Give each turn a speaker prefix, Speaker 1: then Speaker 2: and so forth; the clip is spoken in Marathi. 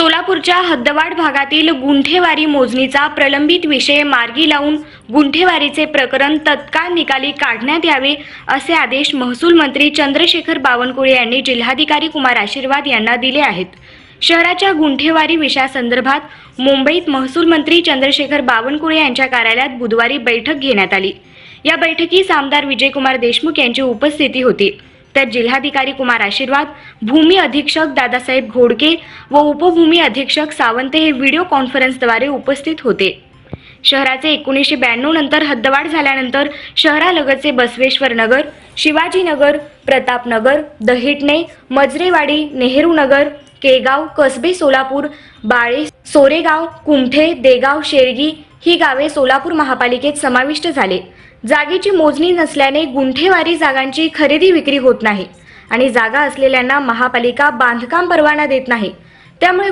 Speaker 1: सोलापूरच्या हद्दवाड भागातील गुंठेवारी मोजणीचा प्रलंबित विषय मार्गी लावून गुंठेवारीचे प्रकरण तत्काळ निकाली काढण्यात यावे असे आदेश महसूल मंत्री चंद्रशेखर बावनकुळे यांनी जिल्हाधिकारी कुमार आशीर्वाद यांना दिले आहेत. शहराच्या गुंठेवारी विषयासंदर्भात मुंबईत महसूल मंत्री चंद्रशेखर बावनकुळे यांच्या कार्यालयात बुधवारी बैठक घेण्यात आली. या बैठकीस आमदार विजयकुमार देशमुख यांची उपस्थिती होती. तर जिल्हाधिकारी कुमार आशीर्वाद भूमी अधीक्षक दादासाहेब घोडके व उपभूमी अधीक्षक सावंत हे व्हिडिओ कॉन्फरन्सद्वारे उपस्थित होते. शहराचे एकोणीसशे ब्याण्णव नंतर हद्दवाढ झाल्यानंतर शहरालगतचे बसवेश्वर नगर शिवाजीनगर प्रतापनगर दहिटणे मजरेवाडी नेहरू नगर केगाव कसबे सोलापूर बाळे सोरेगाव कुमठे देगाव शेरगी ही गावे सोलापूर महापालिकेत समाविष्ट झाले. जागेची मोजणी नसल्याने गुंठेवारी जागांची खरेदी विक्री होत नाही आणि जागा असलेल्यांना महापालिका बांधकाम परवाना देत नाही. त्यामुळे